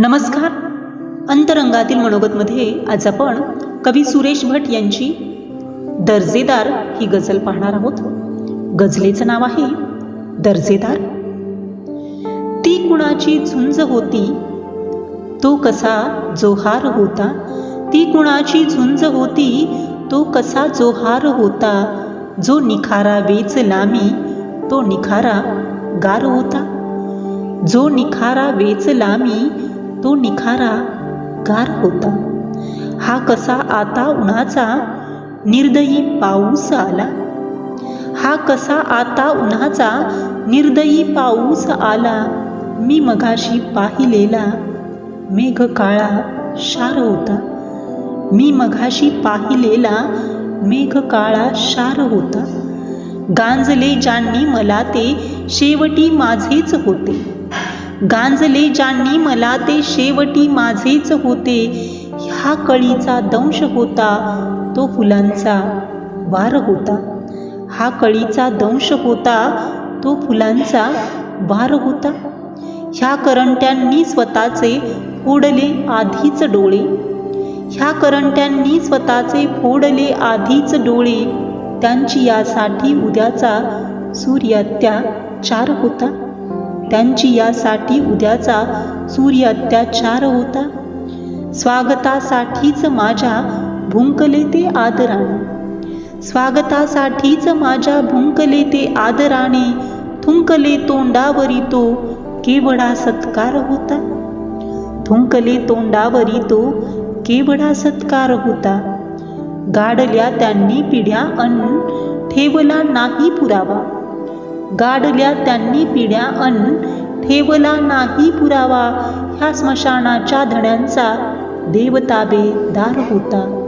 नमस्कार. अंतरंगातील मनोगतमध्ये आज आपण कवी सुरेश भट यांची दर्जेदार ही गझल पाहणार आहोत. गझलेचं नाव आहे दर्जेदार. ती कुणाची झुंज होती? तो कसा जोहार होता? ती कुणाची झुंज होती? तो कसा जोहार होता? जो निखारा वेचला मी तो निखारा गार होता. जो निखारा वेचला मी तो निखारा गार होता. हा कसा आता उन्हाचा निर्दयी पाऊस आला? हा कसा आता उन्हाचा निर्दयी पाऊस आला? मी मघाशी पाहिलेला मेघ काळा शार होता. मी मघाशी पाहिलेला मेघ काळा शार होता. गांजले ज्यांनी मला ते शेवटी माझेच होते. गांजले ज्यांनी मला ते शेवटी माझेच होते ह्या कळीचा दंश होता तो फुलांचा वार होता. हा कळीचा दंश होता तो फुलांचा वार होता. ह्या करंट्यांनी स्वतःचे फोडले आधीच डोळे. ह्या करंट्यांनी स्वतःचे फोडले आधीच डोळे. त्यांची यासाठी उद्याचा सूर्यात्याचार होता. त्यांची यासाठी उद्याचा सूर्य अत्याचार होता. स्वागतासाठीच माझ्या भुंकले ते आदराने. स्वागतासाठीच माझ्या भुंकले ते आदराने थुंकले तोंडावरी तो केवढा सत्कार होता. थुंकले तोंडावरी तो केवढा सत्कार होता. गाडल्या त्यांनी पिढ्या अन्न ठेवला नाही पुरावा. गाडल्या त्यांनी पिढ्या अन्न ठेवला नाही पुरावा. ह्या स्मशानाच्या धड्यांचा देवताबेदार होता.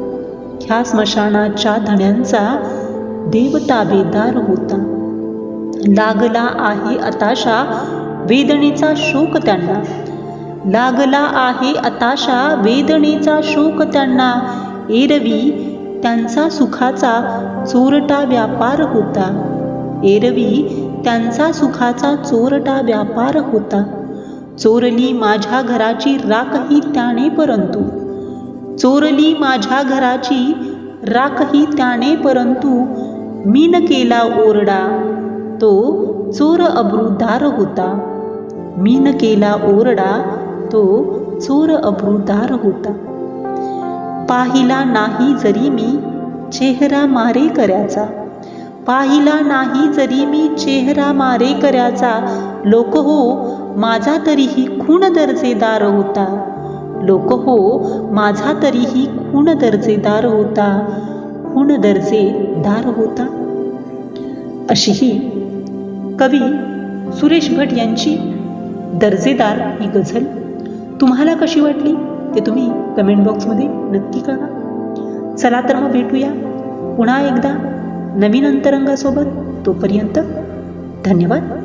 ह्या स्मशानाच्या धड्यांचा देवताबेदार होता. लागला आहे आताशा वेदनेचा शोक त्यांना. लागला आहे आताशा वेदनेचा शोक त्यांना. एरवी त्यांचा सुखाचा चोरटा व्यापार होता. एरवी त्यांचा सुखाचा चोरटा व्यापार होता. चोरली माझ्या घराची राखही त्याने परंतु. चोरली माझ्या घराची राखही त्याने परंतु. मी न केला ओरडा तो चोर अब्रुदार होता. मी न केला ओरडा तो चोर अब्रुदार होता. पाहिला नाही जरी मी चेहरा मारे करायचा. पाहिला नाही जरी मी चेहरा मारे लोक हो माझा तरीही खूण दर्जेदार होता. लोक हो माझा तरीही खूण दर्जेदार होता. खूण दर्जेदार होता. अशी ही कवी सुरेश भट यांची दर्जेदार ही गझल. तुम्हाला कशी वाटली? ते तुम्ही कमेंट बॉक्समध्ये नक्की कळवा. चला तर मग भेटूया पुन्हा एकदा. नवीन अंतरंगासोबत तोपर्यंत धन्यवाद.